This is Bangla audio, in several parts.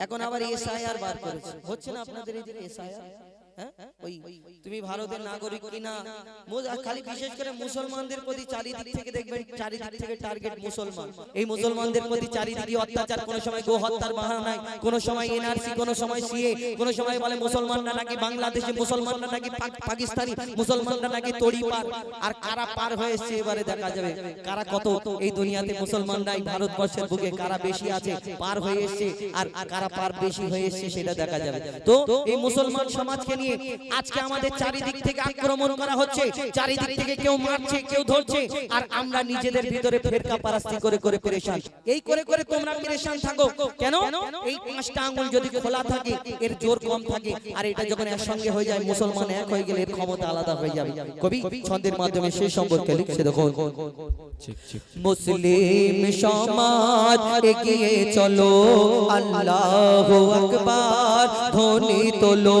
এখন আবার এসআইআর বার করেছে। হচ্ছে না আপনাদের এই যে এসআইআর? ওই তুমি ভারতের নাগরিক কিনা? খালি বিশেষ করে মুসলমানদের প্রতি চারিদিক থেকে দেখবেন, চারিদিক থেকে টার্গেট মুসলমান। এই মুসলমানদের প্রতি চারিদিকে অত্যাচার সময় গো হত্যার বাহানায় কোন সময় এনআরসি সময় সিএ সময় বলে মুসলমানরা নাকি বাংলাদেশে, মুসলমানরা নাকি পাকিস্তানি, মুসলমানরা নাকি তড়ি পার। আর কারা পার হয়ে এসছে এবারে দেখা যাবে? কারা কত? এই দুনিয়াতে মুসলমানরাই ভারতবর্ষের বুকে কারা বেশি আছে, পার হয়ে এসছে, আর কারা পার বেশি হয়ে এসছে সেটা দেখা যাবে। তো এই মুসলমান সমাজকে নিয়ে আজকে আমাদের চারিদিক থেকে আক্রমণ করা হচ্ছে। চারিদিক থেকে কেউ মারছে কেউ ধরছে। আর আমরা নিজেদের ভিতরে ফেরকা পারাস্তি করে করে পেরেশান। এই করে করে তোমরা পেরেশান থাকো। কেন? এই পাঁচটা আঙ্গুল যদি খোলা থাকে এর জোর কম থাকে। আর এটা যখন একসঙ্গে হয়ে যায় মুসলমান এক হয়ে গেলে এর ক্ষমতা আলাদা হয়ে যাবে। কবি ছন্দের মাধ্যমে সেই সম্পর্কে লিখছে দেখো মুসলিম সমাজ এগিয়ে চলো। আল্লাহ আকবার। ধ্বনি তোলো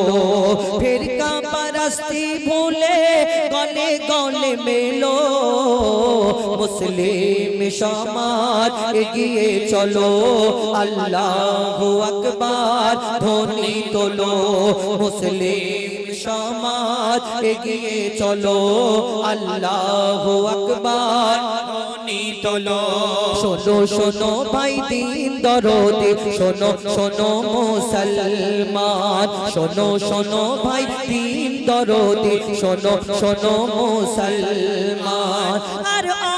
ফিরকা পারস্তি ভুলে গলে গলে মেলো মুসলিম সমাজ এগিয়ে চলো আল্লাহ আকবার ধ্বনি তোলো মুসলিম সমাজ এগিয়ে চলো। আল্লাহ আকবার। তোলো। শোনো শোনো ভাই দিন দরদে। শোনো শোনো মুসলমান। শোনো শোনো ভাই দিন দরদে। শোনো শোনো মুসলমান। আর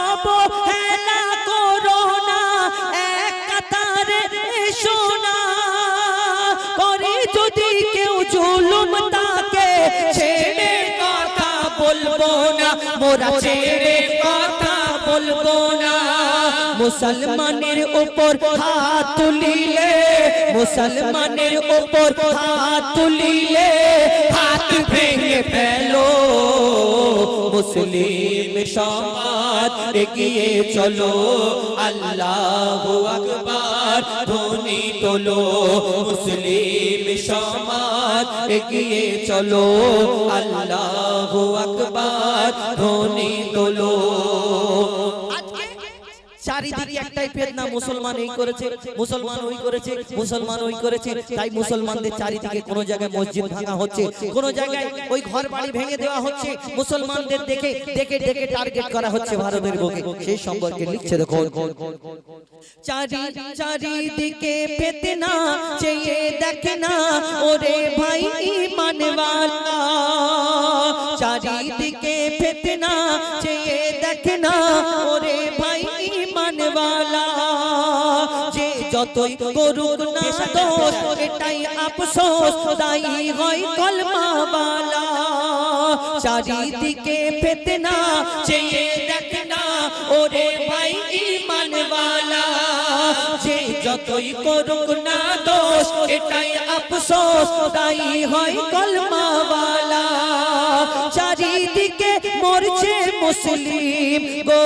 মোরা ছেড়ে মুসলমানের উপর হাত তুলিলে, মুসলমানের উপর হাত তুলিলে, হাত ভেঙে ফেলো। মুসলিম সমাজ এগিয়ে চলো, আল্লাহ আকবার ধ্বনি তোলো। মুসলিম সমাজ এগিয়ে চলো, আল্লাহ আকবার ধ্বনি তোলো। চারিদিকে একটাই ফেতনা মুসলমান এই করেছে মুসলমান ওই করেছে মুসলমান ওই করেছে তাই মুসলমানদের চারিদিকে কোন জায়গায় মসজিদ ভাঙা হচ্ছে কোন জায়গায় ওই ঘর বাড়ি ভেঙে দেওয়া হচ্ছে মুসলমানদের দেখে দেখে দেখে টার্গেট করা হচ্ছে ভারতের বুকে। সেই সম্পর্কে লিখছে দেখো। চারি চারিদিকে ফেতনা চেয়ে দেখে না ওরে ভাই ইমানওয়ালা চারিদিকে ফেতনা চেয়ে দেখে না ওরে ভাই যতই করুক না দোষ, এটাই আফসোস তাই হয় কলমাওয়ালা। চারিদিকে ফেতনা, চেয়ে দেখে না, ওরে ভাই ইমানওয়ালা। যে যতই করুক না দোষ, এটাই আফসোস তাই হয় কলমাওয়ালা। চারিদিকে মরছে মুসলিম গো।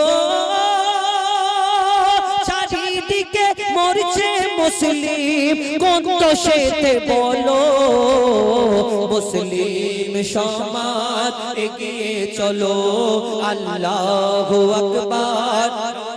মুসলিম কোন দোষেতে বলো। মুসলিম সমাজ এগিয়ে চলো। আল্লাহ আকবার।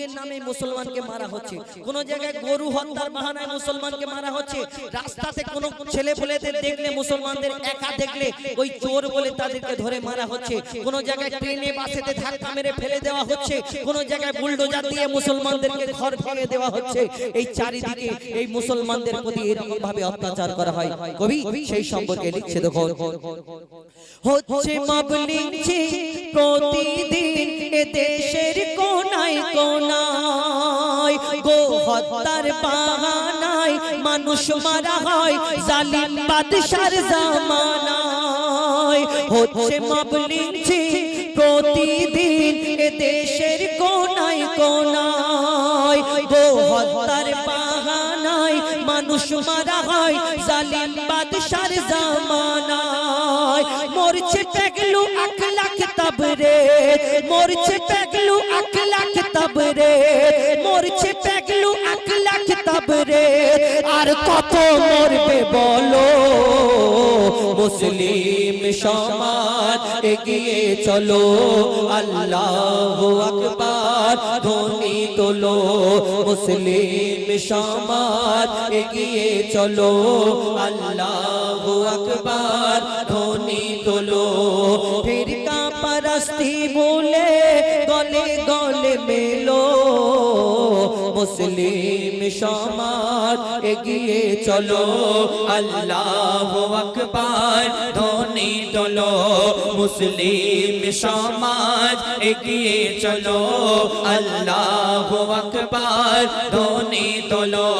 মব নামে মুসলমানকে মারা হচ্ছে। কোন জায়গায় গরু হত্যার বাহানায় মুসলমানকে মারা হচ্ছে। রাস্তাতে কোন ছেলে পেলেদের দেখলে মুসলমানদের একা দেখলে ওই চোর বলে তাদেরকে ধরে মারা হচ্ছে। কোন জায়গায় ট্রেনে বাসেতে ধাক্কা মেরে ফেলে দেওয়া হচ্ছে। কোন জায়গায় বুলডোজার দিয়ে মুসলমানদেরকে ঘর ভেঙে দেওয়া হচ্ছে। এই চারিদিকে এই মুসলমানদের প্রতি এরকম ভাবে অত্যাচার করা হয়। কবি সেই সম্পর্কে লিখছে দেখো হচ্ছে মাবলিছি প্রতিদিন এ দেশের কোনায় কোনায় গো হত্যার বাহানায় মানুষ মারা হয়, জালিম বাদশার জামানায়। হচ্ছে মাবলিছি প্রতিদিন এ দেশের কোনায় কোনায় গো হত্যার বাহানায় মানুষ মারা হয়, জালিম বাদশার জামানায়। মরছে পেগলু আকলা কিতাব রে। মরছে পেগলু আকলা কিতাব রে। মরছে পেগলু আকলা কিতাব রে। আর কত মরবে বলো? মুসলিম সমাজ এগিয়ে চলো। আল্লাহ আকবার, ধ্বনি তোলো। মুসলিম সমাজ এগিয়ে চলো। আল্লাহ আকবার, ধ্বনি তোলো। ফিরকা পরস্তি বলে গলে গলে মেলো। মুসলিম সমাজ এগিয়ে চলো। আল্লাহ আকবার ধ্বনি তোলো, মুসলিম সমাজ এগিয়ে চলো। আল্লাহ আকবার, ধ্বনি তোলো।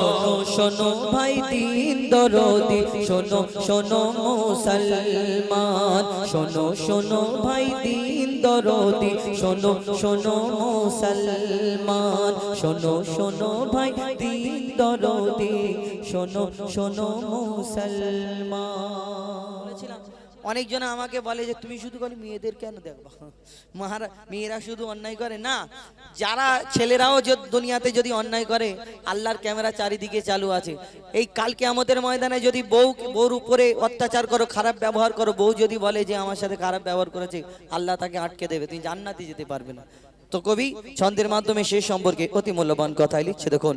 শোনো শোনো ভাই দিন দরদি, শোনো শোনো মুসলমান। শোনো শোনো ভাই দিন দরদি, শোনো শোনো মুসলমান। শোনো শোনো ভাই দিন দরদি, শোনো শোনো মুসলমান। বলেছিলাম। অনেকজন আমাকে বলে যে, তুমি শুধু খালি মেয়েদের কেন দেখবা মাহারা, মেয়েরা শুধু অন্যায় করে? না, যারা ছেলেরাও দুনিয়াতে যদি অন্যায় করে, আল্লাহর ক্যামেরা চারিদিকে চালু আছে। এই কালকে আমাদের ময়দানে যদি বউ, বউর উপরে অত্যাচার করো, খারাপ ব্যবহার করো, বউ যদি বলে যে, আমার সাথে খারাপ ব্যবহার করেছে, আল্লাহ তাকে আটকে দেবে, তুমি জান্নাতে যেতে পারবে না। তো কবি, ছন্দের মাধ্যমে সে সম্পর্কে অতি মূল্যবান কথাই লিখছে। দেখুন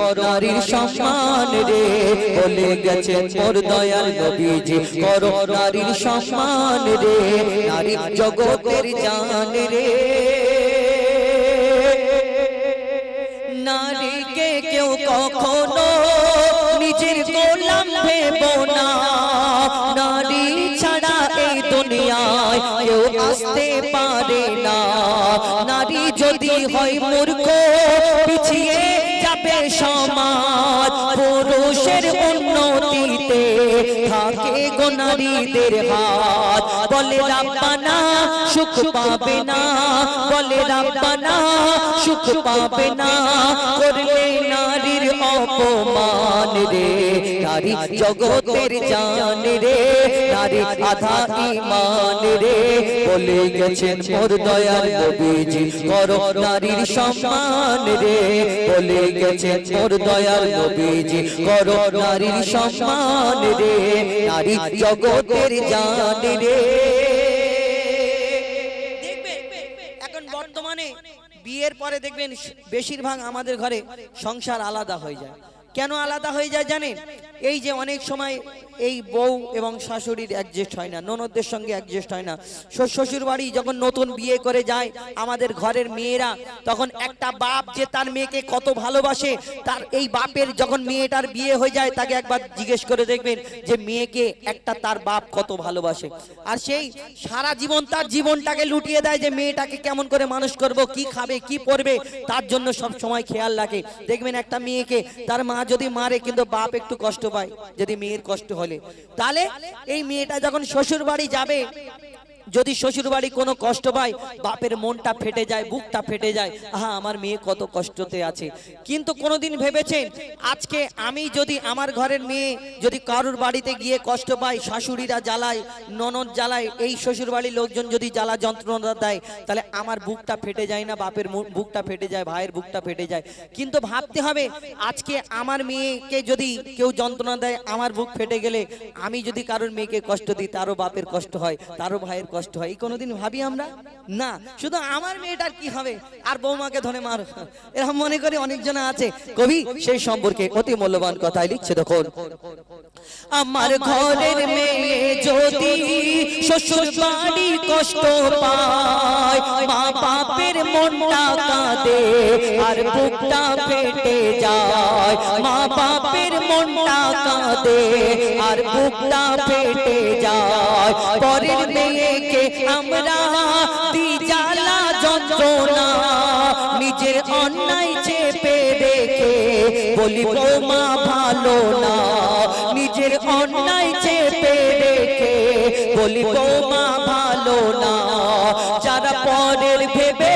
নারীর সম্মান রে। বলে গেছে মোর দয়াল নবীজি করো নারীর সম্মান রে। নারী জগতের জান রে। নারীকে কেউ কখনো নিজের গোলাম ভেব না। নারী ছাড়া এই দুনিয়ায় কেউ আসতে পারে না। নারী যদি হয় মূর্খ, পিছিয়ে যাবে সমাজ, পুরুষের উন্নতিতে থাকে হাত। বলে রাব্বানা, সুখ পাবে না। বলে রাব্বানা, সুখ পাবে না। করলে নারীর অপমান রে। নারী জগতের জান রে। নারী আধা ইমান রে। বলে গেছেন মোর দয়াল নবীজি, করো নারীর সম্মান রে। বলে গেছেন মোর দয়াল নবীজি, করো নারীর সম্মান রে। নারী জগতের জান রে। দেখবে এখন বর্তমানে বিয়ের পরে দেখবেন বেশিরভাগ আমাদের ঘরে সংসার আলাদা হয়ে যায়। কেন আলাদা হয়ে যায় জানেন? এই যে অনেক সময় এই বউ এবং শাশুড়ির অ্যাডজাস্ট হয় না, ননদদের সঙ্গে অ্যাডজাস্ট হয় না। শ্বশুর- বাড়ি যখন নতুন বিয়ে করে যায়, আমাদের ঘরের মেয়েরা তখন একটা বাপ যে তার মেয়েকে কত ভালোবাসে, তার এই বাপের যখন মেয়েটার বিয়ে হয়ে যায়, তাকে একবার জিজ্ঞেস করে দেখবেন যে মেয়েকে একটা তার বাপ কত ভালোবাসে। আর সেই সারা জীবন তার জীবনটাকে লুটিয়ে দেয় যে মেয়েটাকে কেমন করে মানুষ করব, কি খাবে, কি পরবে, তার জন্য সব সময় খেয়াল রাখে। দেখবেন একটা মেয়েকে তার মা যদি মারে, কিন্তু বাপ একটু কষ্ট পায়, যদি মেয়ের কষ্ট হলে। তাহলে এই মেয়েটা যখন শ্বশুর বাড়ি যাবে যদি শ্বশুর বাড়ি কোনো কষ্ট পায়, বাপের মনটা ফেটে যায়, বুকটা ফেটে যায়, আহা, আমার মেয়ে কত কষ্টতে আছে। কিন্তু কোনোদিন ভেবেছেন, আজকে আমি যদি আমার ঘরের মেয়ে যদি কারুর বাড়িতে গিয়ে কষ্ট পায়, শাশুড়িরা জ্বালায়, ননদ জ্বালায়, এই শ্বশুর বাড়ির লোকজন যদি জ্বালা যন্ত্রণা দেয়, তাহলে আমার বুকটা ফেটে যায় না, বাপের বুকটা ফেটে যায়, ভাইয়ের বুকটা ফেটে যায়। কিন্তু ভাবতে হবে, আজকে আমার মেয়েকে যদি কেউ যন্ত্রণা দেয়, আমার বুক ফেটে গেলে আমি যদি কারোর মেয়েকে কষ্ট দিই, তারও বাপের কষ্ট হয়, তারও ভাইয়ের কষ্ট কষ্ট হয় এই কোনোদিন ভাবি আমরা? না শুধু আমার মেয়েটার কি হবে? আর বৌমাকে ধরে মার। এরকম মনে করে অনেকজন আছে। কবি সেই সম্পর্কে অতি মূল্যবান কথাই লিখছে দেখুন। আমার ঘরের মেয়ে যদি শ্বশুর বাড়ি কষ্ট পায় মা বাপের মনটা কাঁদে, আর বুকটা ফেটে যায়। মা বাপের মনটা কাঁদে, আর বুকটা ফেটে যায়। পরের মেয়েকে আমরা জ্বালা যন্ত্রণা, নিজের অন্যায় চেপে রেখে বলি, বৌমা, ভালো না। নিজের অন্যায় চেপে রেখে বলি, বৌমা, ভালো না। যারা পরের ভেবে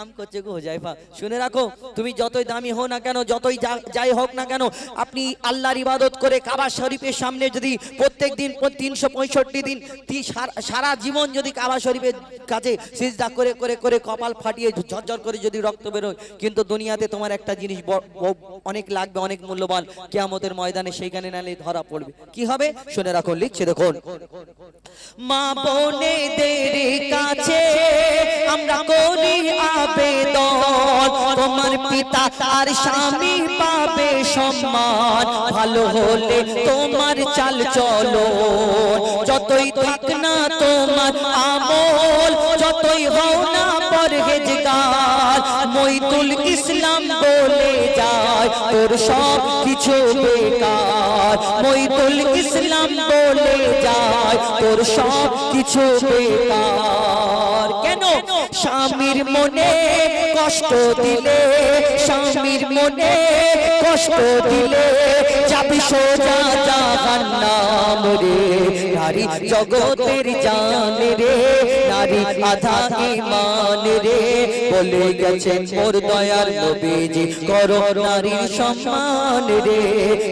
নাম করছে গো জাইফা শুনে রাখো, তুমি যতই দামি হও না কেন, যতই যাই হোক না কেন, আপনি আল্লাহর ইবাদত করে কাবা শরীফের সামনে যদি প্রত্যেক দিন তিনশো পঁয়ষট্টি দিন সারা- জীবন যদি কাবা শরীফের কাছে সিজদা করে করে করে কপাল ফাটিয়ে ঝরঝর করে যদি রক্ত বেরোয়, কিন্তু দুনিয়াতে তোমার একটা জিনিস অনেক লাগবে, অনেক মূল্যবান। কেয়ামতের ময়দানে সেইখানে নালে ধরা পড়বে। কি হবে? শুনে রাখো, লিখছে দেখুন। মা বোনেদের কাছে আমরা করি আবেদন তোমার পিতা আর স্বামী পাবে সম্মান। ভালো হলে তোমার চাল চলো। যতই থাক না তোমার আমল, যতই হও না পরহেজগার মইতুল ইসলাম বলে যায়, তোর সব কিছু বেকার। মইতুল ইসলাম বলে যায়, তোর সব কিছু বেকার। স্বামীর মনে কষ্ট দিলে, স্বামীর মনে কষ্ট দিলে, যাবি সোজা জাহান্নাম রে। নারী জগতের জান রে, নারী আধা ইমান রে। বলে গেছেন মোর দয়ার নবীজি, করো নারীর সম্মান রে।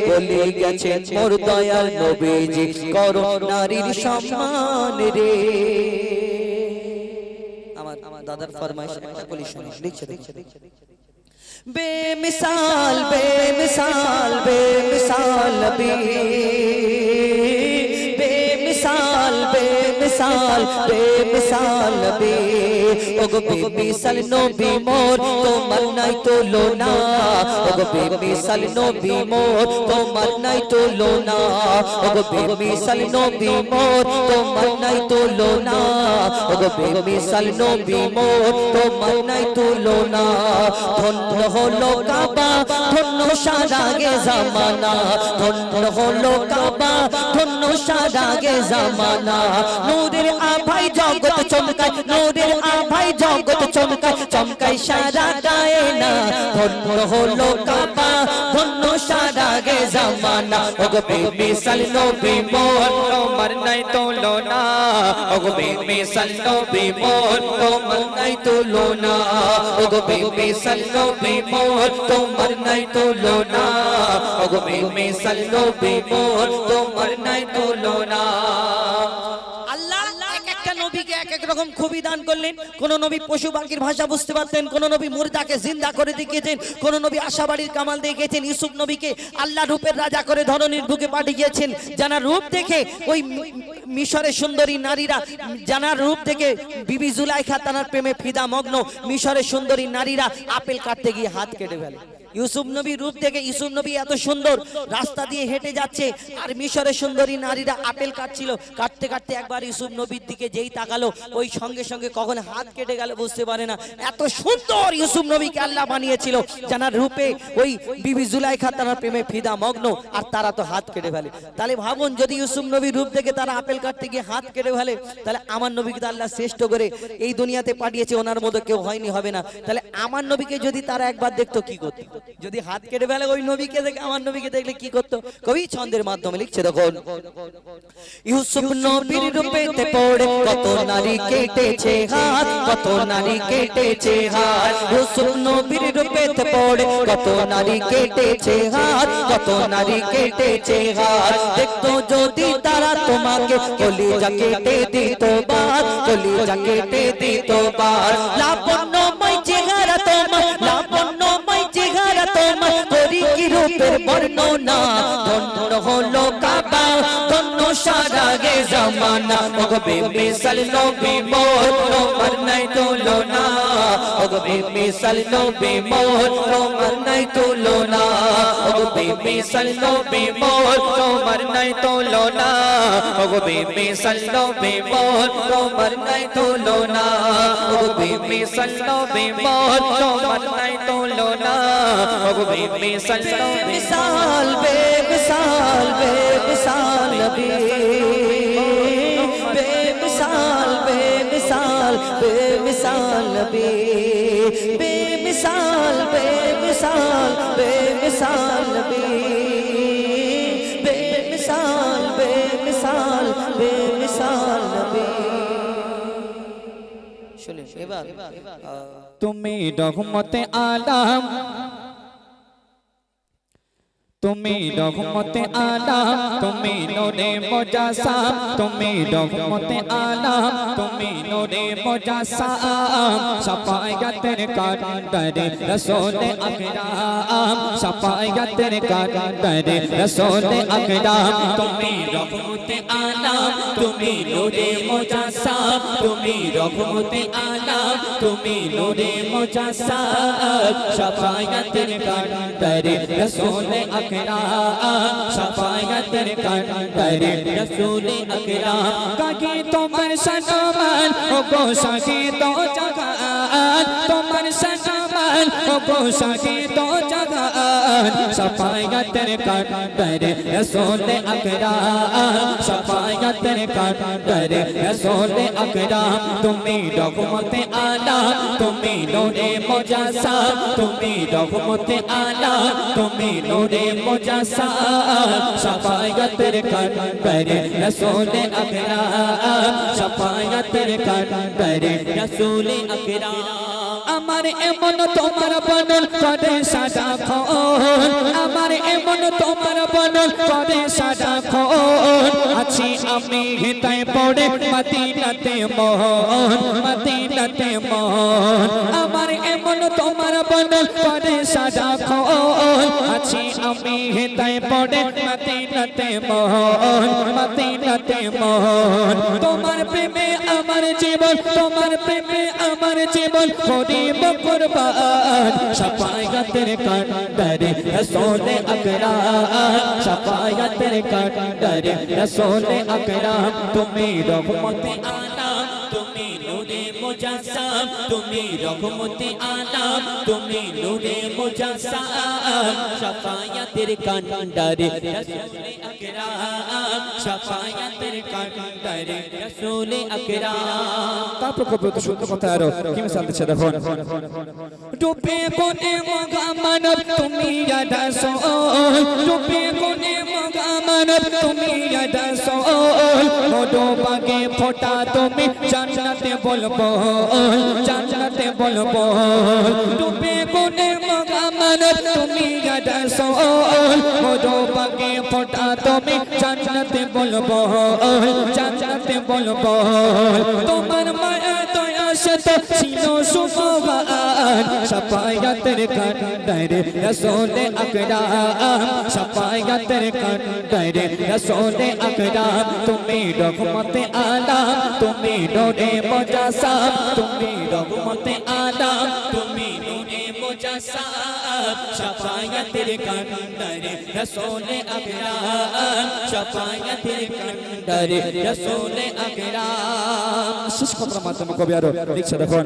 বলে গেছেন মোর দয়ার নবীজি, করো নারীর সম্মান রে। আমার দাদার ফরমাইশ একটা কলি শুনি লিখছে লিখছে বেমিসাল বেমিসাল বেমিসাল নবী বেমিসাল বেমিসাল বেমিসাল নবী। ওগো বেমিসাল নবী মোর, তোমার নাই তোলো না ওগো বেমিসাল নবী মোর, তোমার নাই তোলো না ওগো বেমিসাল নবী মোর, তোমার নাই তোলো না ওগো বেমিসাল নবী মোর, তোমার নাই তোলো না ধন্য হলো কাবা, ধন্য সারাগে জামানা। ধন্য হলো কাবা, ধন্য সারাগে জামানা। নূরের আভাই জগৎ চমকায়, নূরের আভাই জগৎ চমকায় চমকায় সারা গায়ে না, ধন্য হলো কাবা, ধন্য সারাগে জামানা। ওগো বেমিসাল নবী মোর তোমার নাই তোলো না ওগো বেমিসাল নবী মোর তোমার নাই তোলো না ওগো বেমিসাল নবী মোর তোমার নাই তোলো না ওগো বেমিসাল নবী মোর তোমার নাই তোলো না রকম খুবই দান করলেন, কোন নবী পশু পাখির ভাষা বুঝতে পারতেন, কোন নবী মুর্দাকে জিন্দা করে দেখিয়েছেন, কোন নবী আশাবাড়ির কামাল দেখিয়েছেন ইউসুফ নবীকে আল্লাহ রূপের রাজা করে ধরনীর বুকে পাঠিয়েছেন, জানার রূপ দেখে ওই মিশরের সুন্দরী নারীরা, জানার রূপ দেখে বিবি জুলাইখা তানার প্রেমে ফিদা মগ্ন মিশরের সুন্দরী নারীরা আপেল কাটতে গিয়ে হাত কেটে ফেলে। ইউসুফ নবী রূপ থেকে ইউসুফ নবী এত সুন্দর রাস্তা দিয়ে হেঁটে যাচ্ছে, আর মিশরের সুন্দরী নারীরা আপেল কাটছিল। কাটতে কাটতে একবার ইউসুফ নবীর দিকে যেই তাকালো, ওই সঙ্গে সঙ্গে কখন হাত কেটে গেল বুঝতে পারে না। এত সুন্দর ইউসুফ নবীকে আল্লাহ বানিয়েছিল জানার রূপে ওই বিবি জুলাইখা তার প্রেমে ফিদা মগ্ন, আর তারা তো হাত কেটে ফেলে। তাহলে ভাবুন, যদি ইউসুফ নবীর রূপ থেকে তারা আপেল কাটতে গিয়ে হাত কেটে ফেলে, তাহলে আমার নবীকে তো আল্লাহ শ্রেষ্ঠ করে এই দুনিয়াতে পাঠিয়েছে, ওনার মতো কেউ হয়নি, হবে না। তাহলে আমার নবীকে যদি তারা একবার দেখতো, কি করতো? যদি হাত কেটে ফেলে, ওই নবীকে দেখে, আমার নবীকে দেখলে কি করতো? কবি ছন্দের মাধ্যমে লিখছে, দেখুন। ইউসুফ নবীর রূপেতে পড়ে, কত নারী কেটেছে হাত, কত নারী কেটেছে হাত। ইউসুফ নবীর রূপেতে পড়ে, কত নারী কেটেছে হাত, কত নারী কেটেছে হাত। দেখতো যদি তারা তোমাকে কলিজা কেটে দিত বাদ, কলিজা কেটে দিত বাদ। লাবণ্যময় চেহারা তোমার, লাবণ্যময় চেহারা তোমার করি কি রূপের বর্ণনা? ধন্য হলো কাবা, ধন্য সারা গে জামানা। ওগবে মিসাল নবী মোর নাই তুলনা। ওগবে মিসাল নবী মোর তোমার নাই তুলনা ওগবে মিসাল নবী মোর তোমার নাই তুলনা ওগবে মিসাল নবী মোর তোমার নাই তুলনা ওগবে মিসাল নবী মোর তোমার নাই তুলনা ওগবে মিসাল নবী মিসাল বে মিসাল বে মিসাল নবী বে মিসাল নবী বে মিসাল বে মিসাল বে মিসাল নবী শুনে এবার তুমি রহমতে আলাম তুমি রহমতে আলাম তুমি নোরে মোজাসাম তুমি রহমতে আলাম তুমি নোরে মোজাসাম সফায়তের কান্ডারে রসোল আকরাম সফায়তের কান্ডারে রসোল আকরাম তুমি রহমতে আলাম তুমি নোরে মোজাসাম তুমি রহমতে আলাম তুমি নোরে মোজাসাম সফায়তের কান্ডারে রসোল আকরাম সফায়তের কান্ডারে রসোল আকরাম কাকে তোমার সনমান ও গো সাকে তো জাগান তোমার সনমান গো সাকে তো জাগান সফায়তের কান্ডারে রসোল আকরাম সফায়তের কান্ডারে রসোল আকরাম তুমি রহমতে আলা তুমি নোরে মোজাসা তুমি রহমতে আলা তুমি নোরে মোজাসা সফায়তের কান্ডারে রসোল আকরাম সফায়তের কান্ডারে রসোল আকরাম আমার এমন তোমার বনল করে সাদা খন আমার এমন তোমার বনল করে সাদা খন আছি আমি হেতায় পড়ে মদিনাতে মোহন মদিনাতে মোহন আমার এমন তোমার বনল করে সাদা খন আছি আমি হেতায় পড়ে মদিনাতে মোহন মদিনাতে মোহন তোমার প্রেমে আমার জীবন তোমার প্রেমে আমার জীবন করিব কুরবান সফায়তের কান্ডারে রসোলে আকরাম সফায়তের কান্ডারে রসোলে আকরাম তুমি রহমতে নূরে মুজাসসাম তুমি রহমতে আলাম তুমি নূরে মুজাসসাম। সফায়তের কান্ডারে রসোলে আকরাম সফায়তের কান্ডারে রসোলে আকরাম। তারপর কবি তো শুদ্ধ কথা আরও কি মিসাল দিচ্ছে দেখুন। ডুবে কোনে মগা মানব তুমি রাধা সোল ডুবে কোনে মগা মানব তুমি রাধা মোডো বাগে ফোটা তুমি জান্নাতে বলব জান্নাতে বলব। ডুবে কোনে মগামান তুমি গাদাসো সোল। বাগে ফোটা তুমি জান্নাতে বলব জান্নাতে বলব। তোমার মায়া শত ছিল সুমগান সফায়তের কান্ডারে রসোলে আকরাম। সফায়তের কান্ডারে রসোলে আকরাম। তুমি রহমতে আলাম, তুমি নোরে মুজাসাম। তুমি রহমতে আলাম, তুমি নোরে মুজাসাম সফায়তের কান্ডারে রসোলে আকরাম সফায়তের কান্ডারে রসোলে আকরাম শেষ কথার মাধ্যমে কবি আরও লিখছে দেখুন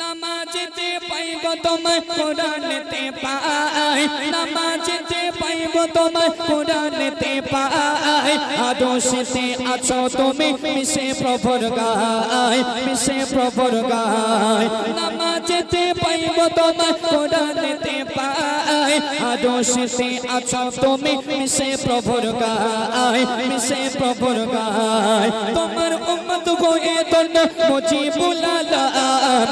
নামাজেতে পাইব তোমার কোরআনেতে পাই নামাজেতে পাইব তোমার কোরআনেতে পাই আদর্শেতে আছো তুমি মিশে প্রভুর গায় মিশে প্রভুর গায় নামাজ নামাজেতে পাইব তোমায়, কোরআনেতে পাই। আদর্শে আছো তুমি, মিশে প্রভুর গায়, মিশে প্রভুর গায়। তোমার উম্মত হয়ে তন্ন মুজিবুল আলাম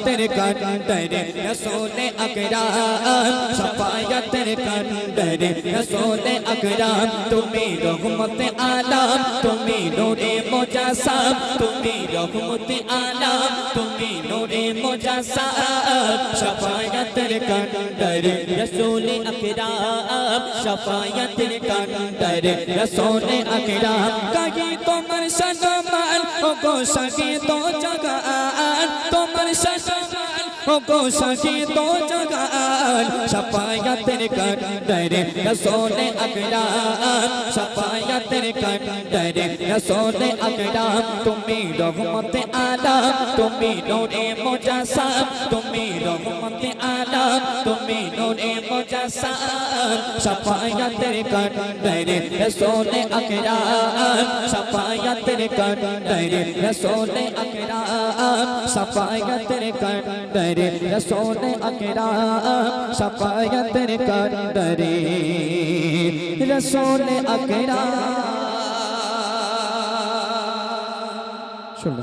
সাফায়াতের কান্ডারে রসুলে আকরাম সাফায়াতের কান্ডারে রসুলে আকরাম তুমি রহমতে আলাম তুমি নূরে মুজাসাম তুমি রহমতে আলাম তুমি নূরে মুজাসাম সাফায়াতের কান্ডারে রসুলে আকরাম সাফায়াতের কান্ডারে রসুলে আকরাম কাহি তোমার সনমান ও গো সখী তো জগান, তোমার সনমান ও গো সখী তো জগান, সাফায়াতের কান্ডারে রসুলে আকরাম। সাফায়াতের কান্ডারে রসুলে আকরাম। তুমি রহমতে আলাম তুমি নূরে মুজাসাম, তুমি রহমতে আলাম তুমি নূরে মুজাসাম। সাফায়াতের কান্ডারে রসুলে আকরাম, সাফায়াতের কান্ডারে রসুলে আকরাম, সাফায়াতের কান্ডারে রসুলে আকরাম, সাফায়াতের কান্ডারে রসুলে আকরাম। শুনবে